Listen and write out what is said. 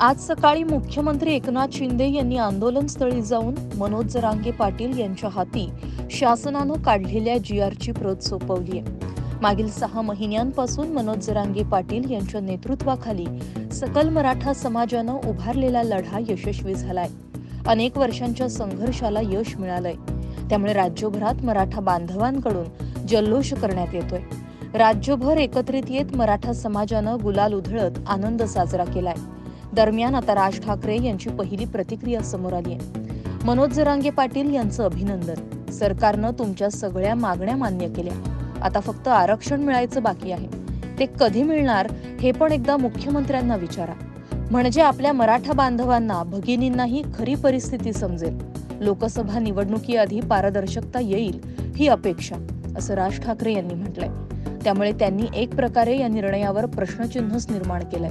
आज सकाळी मुख्यमंत्री एकनाथ शिंदे यांनी आंदोलनस्थळी जाऊन मनोज जरांगे पाटील यांच्या हाती शासनानं काढलेल्या जी आरची प्रत सोपवली आहे मागील सहा महिन्यांपासून मनोज जरांगे पाटील यांच्या नेतृत्वाखाली सकल मराठा समाजानं उभारलेला लढा यशस्वी झालाय. अनेक वर्षांच्या संघर्षाला यश मिळालंय. त्यामुळे राज्यभरात मराठा बांधवांकडून जल्लोष करण्यात येतोय. राज्यभर एकत्रित येत मराठा समाजानं गुलाल उधळत आनंद साजरा केलाय. दरम्यान आता राज ठाकरे यांची पहिली प्रतिक्रिया समोर आली आहे. मनोज जरांगे पाटील यांचं अभिनंदन. सरकारनं तुमच्या सगळ्या मागण्या मान्य केल्या. आता फक्त आरक्षण मिळायचं बाकी आहे. ते कधी मिळणार हे पण एकदा मुख्यमंत्र्यांना विचारा. म्हणजे आपल्या मराठा बांधवांना भगिनींनाही खरी परिस्थिती समजेल. लोकसभा निवडणुकीआधी पारदर्शकता येईल ही अपेक्षा असं राज ठाकरे यांनी म्हटलंय. त्यामुळे त्यांनी एक प्रकारे या निर्णयावर प्रश्नचिन्हच निर्माण केलंय.